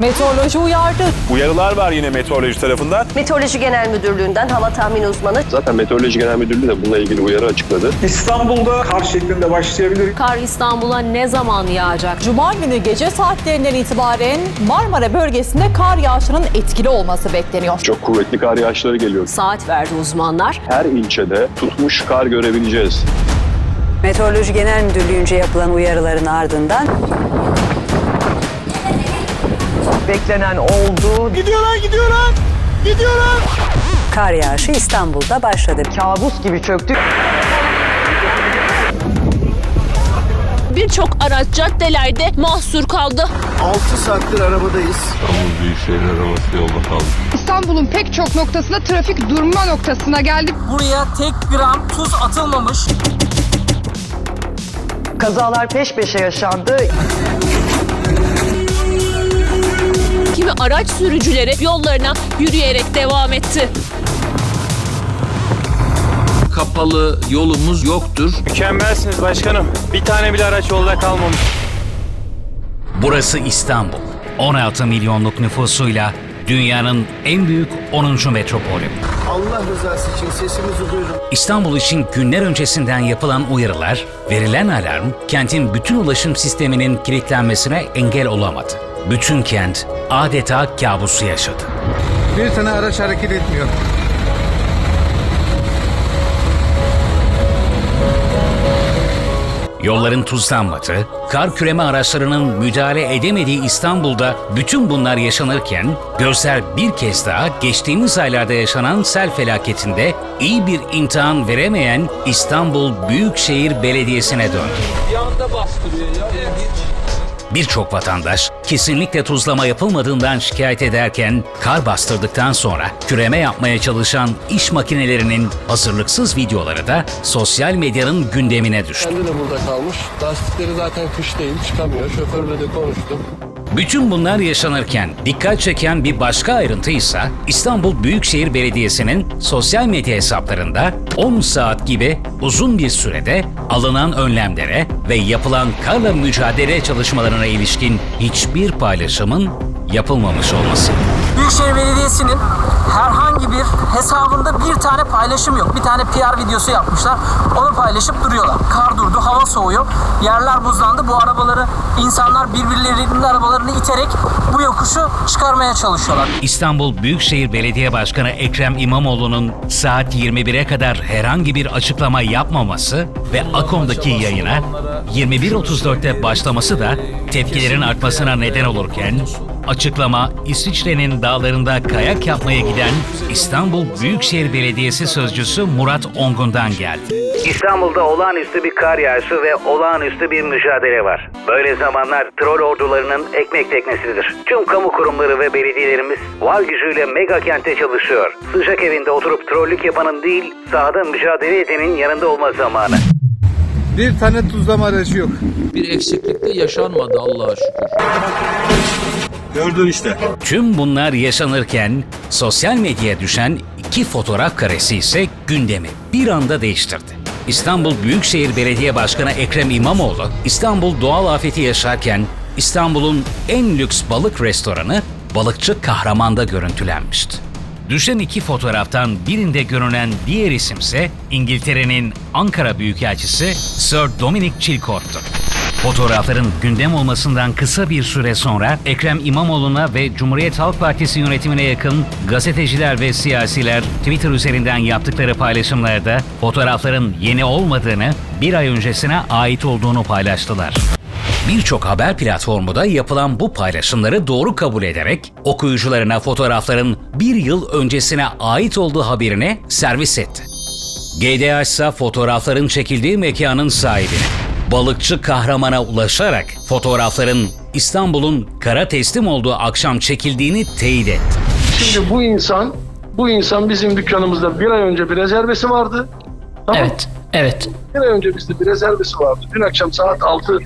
Meteoroloji uyardı. Uyarılar var yine meteoroloji tarafından. Meteoroloji Genel Müdürlüğü'nden hava tahmin uzmanı Zaten Meteoroloji Genel Müdürlüğü de bununla ilgili uyarı açıkladı. İstanbul'da kar şeklinde başlayabilir. Kar İstanbul'a ne zaman yağacak? Cuma günü gece saatlerinden itibaren Marmara bölgesinde kar yağışının etkili olması bekleniyor. Çok kuvvetli kar yağışları geliyor. Saat verdi uzmanlar. Her ilçede tutmuş kar görebileceğiz. Meteoroloji Genel Müdürlüğü'nce yapılan uyarıların ardından beklenen oldu. kar yağışı İstanbul'da başladı. Kabus gibi çöktü. Birçok araç caddelerde mahsur kaldı. 6 saattir arabadayız. İstanbul'un pek çok noktasında trafik durma noktasına geldik. Buraya tek gram tuz atılmamış. Kazalar peş peşe yaşandı. Araç sürücüleri yollarına yürüyerek devam etti. Kapalı yolumuz yoktur. Mükemmelsiniz başkanım. Bir tane bile araç yolda kalmamış. Burası İstanbul. 16 milyonluk nüfusuyla dünyanın en büyük 10. metropolü. Allah rızası için sesimizi duyurun. İstanbul için günler öncesinden yapılan uyarılar, verilen alarm kentin bütün ulaşım sisteminin kilitlenmesine engel olamadı. Bütün kent adeta kabusu yaşadı. Bir tane araç hareket etmiyor. Yolların tuzlanmadığı, kar küreme araçlarının müdahale edemediği İstanbul'da bütün bunlar yaşanırken gözler bir kez daha geçtiğimiz aylarda yaşanan sel felaketinde iyi bir imtihan veremeyen İstanbul Büyükşehir Belediyesi'ne döndü. Bir anda bastırıyor ya. Birçok vatandaş kesinlikle tuzlama yapılmadığından şikayet ederken kar bastırdıktan sonra küreme yapmaya çalışan iş makinelerinin hazırlıksız videoları da sosyal medyanın gündemine düştü. Kendi de burada kalmış. Lastikleri zaten kış değil çıkamıyor. Şoförle de konuştum. Bütün bunlar yaşanırken dikkat çeken bir başka ayrıntı ise İstanbul Büyükşehir Belediyesi'nin sosyal medya hesaplarında 10 saat gibi uzun bir sürede alınan önlemlere ve yapılan karla mücadele çalışmalarına ilişkin hiçbir paylaşımın yapılmamış olması. Büyükşehir Belediyesi'nin herhangi bir hesabında bir tane paylaşım yok. Bir tane PR videosu yapmışlar. Onu paylaşıp duruyorlar. Kar durdu, hava soğuyor. Yerler buzlandı. Bu arabaları insanlar birbirlerinin arabalarını iterek bu yokuşu çıkarmaya çalışıyorlar. İstanbul Büyükşehir Belediye Başkanı Ekrem İmamoğlu'nun saat 21'e kadar herhangi bir açıklama yapmaması ve Akom'daki yayına 21.34'te başlaması da tepkilerin artmasına neden olurken açıklama İsviçre'nin dağlarında kayak yapmaya giden İstanbul Büyükşehir Belediyesi Sözcüsü Murat Ongun'dan geldi. İstanbul'da olağanüstü bir kar yağışı ve olağanüstü bir mücadele var. Böyle zamanlar troll ordularının ekmek teknesidir. Tüm kamu kurumları ve belediyelerimiz var gücüyle mega kente çalışıyor. Sıcak evinde oturup trollük yapanın değil, sahada mücadele edenin yanında olma zamanı. Bir tane tuzlama aracı yok. Bir eksiklik de yaşanmadı Allah'a şükür. Gördün işte. Tüm bunlar yaşanırken sosyal medyaya düşen iki fotoğraf karesi ise gündemi bir anda değiştirdi. İstanbul Büyükşehir Belediye Başkanı Ekrem İmamoğlu, İstanbul doğal afeti yaşarken İstanbul'un en lüks balık restoranı Balıkçı Kahraman'da görüntülenmişti. Düşen iki fotoğraftan birinde görünen diğer isimse İngiltere'nin Ankara Büyükelçisi Sir Dominic Chilcott'tu. Fotoğrafların gündem olmasından kısa bir süre sonra Ekrem İmamoğlu'na ve Cumhuriyet Halk Partisi yönetimine yakın gazeteciler ve siyasiler Twitter üzerinden yaptıkları paylaşımlarda fotoğrafların yeni olmadığını, bir ay öncesine ait olduğunu paylaştılar. Birçok haber platformu da yapılan bu paylaşımları doğru kabul ederek okuyucularına fotoğrafların bir yıl öncesine ait olduğu haberini servis etti. GDH ise fotoğrafların çekildiği mekanın sahibini, balıkçı kahramana ulaşarak fotoğrafların İstanbul'un kara teslim olduğu akşam çekildiğini teyit etti. Şimdi bu insan, bu insan bizim dükkanımızda bir ay önce bir rezervesi vardı. Tamam. Evet, evet. Bir ay önce bizde bir rezervesi vardı. Dün akşam saat 6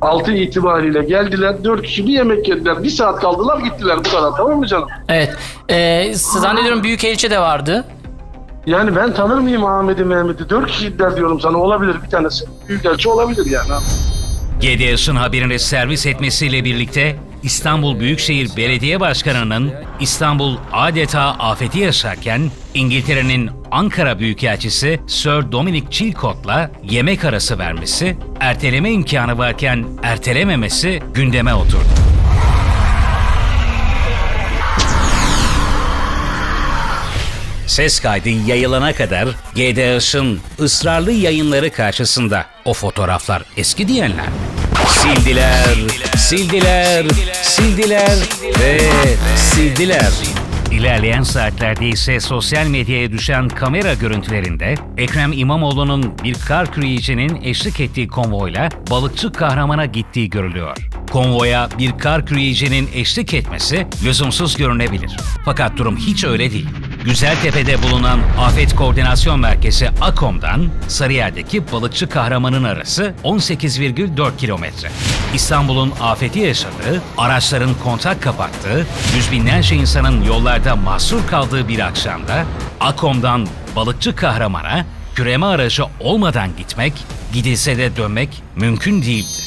6 itibariyle geldiler. 4 kişi bir yemek yediler. Bir saat kaldılar gittiler bu kadar tamam mı canım? Evet. Ee, zannediyorum Büyükelçi de vardı. Yani ben tanır mıyım Ahmet'i Mehmet'i? 4 kişiydiler diyorum sana olabilir bir tanesi. Büyükelçi olabilir yani. GDH'ın haberini servis etmesiyle birlikte İstanbul Büyükşehir Belediye Başkanı'nın İstanbul adeta afeti yaşarken İngiltere'nin Ankara Büyükelçisi Sir Dominic Chilcott'la yemek arası vermesi, erteleme imkanı varken ertelememesi gündeme oturdu. Ses kaydı yayılana kadar GDH'ın ısrarlı yayınları karşısında o fotoğraflar eski diyenler sildiler, sildiler, sildiler ve sildiler. İlerleyen saatlerde ise sosyal medyaya düşen kamera görüntülerinde Ekrem İmamoğlu'nun bir kar küreyicinin eşlik ettiği konvoyla balıkçı kahramana gittiği görülüyor. Konvoya bir kar küreyicinin eşlik etmesi lüzumsuz görünebilir. Fakat durum hiç öyle değil. Güzeltepe'de bulunan Afet Koordinasyon Merkezi AKOM'dan Sarıyer'deki balıkçı kahramanın arası 18,4 kilometre. İstanbul'un afeti yaşadığı, araçların kontak kapattığı, yüz binlerce insanın yollarda mahsur kaldığı bir akşamda AKOM'dan balıkçı kahramana küreme aracı olmadan gitmek, gidilse de dönmek mümkün değildi.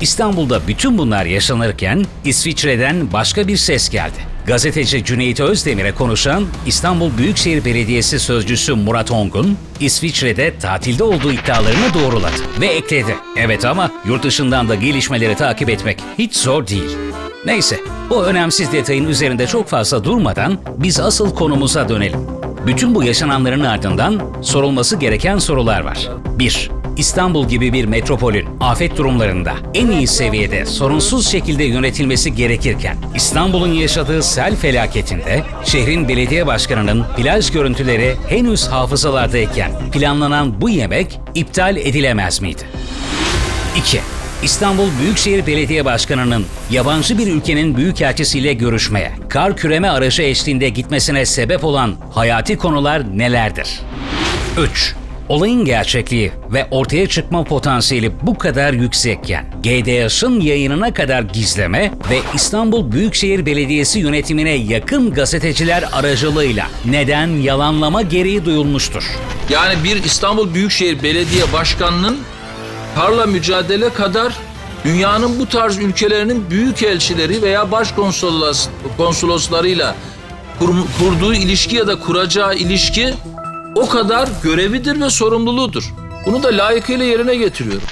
İstanbul'da bütün bunlar yaşanırken İsviçre'den başka bir ses geldi. Gazeteci Cüneyt Özdemir'e konuşan İstanbul Büyükşehir Belediyesi Sözcüsü Murat Ongun, İsviçre'de tatilde olduğu iddialarını doğruladı ve ekledi. Evet ama yurt dışından da gelişmeleri takip etmek hiç zor değil. Neyse, bu önemsiz detayın üzerinde çok fazla durmadan biz asıl konumuza dönelim. Bütün bu yaşananların ardından sorulması gereken sorular var. 1. İstanbul gibi bir metropolün afet durumlarında en iyi seviyede sorunsuz şekilde yönetilmesi gerekirken İstanbul'un yaşadığı sel felaketinde şehrin belediye başkanının plaj görüntüleri henüz hafızalardayken planlanan bu yemek iptal edilemez miydi? 2. İstanbul Büyükşehir Belediye Başkanı'nın yabancı bir ülkenin büyükelçisiyle görüşmeye, kar küreme aracı eşliğinde gitmesine sebep olan hayati konular nelerdir? 3. Olayın gerçekliği ve ortaya çıkma potansiyeli bu kadar yüksekken GDH'ın yayınına kadar gizleme ve İstanbul Büyükşehir Belediyesi yönetimine yakın gazeteciler aracılığıyla neden yalanlama gereği duyulmuştur? Yani bir İstanbul Büyükşehir Belediye Başkanı'nın karla mücadele kadar dünyanın bu tarz ülkelerinin büyük elçileri veya başkonsolos konsoloslarıyla kur- kurduğu ilişki ya da kuracağı ilişki o kadar görevidir ve sorumluluğudur. Bunu da layıkıyla yerine getiriyorum.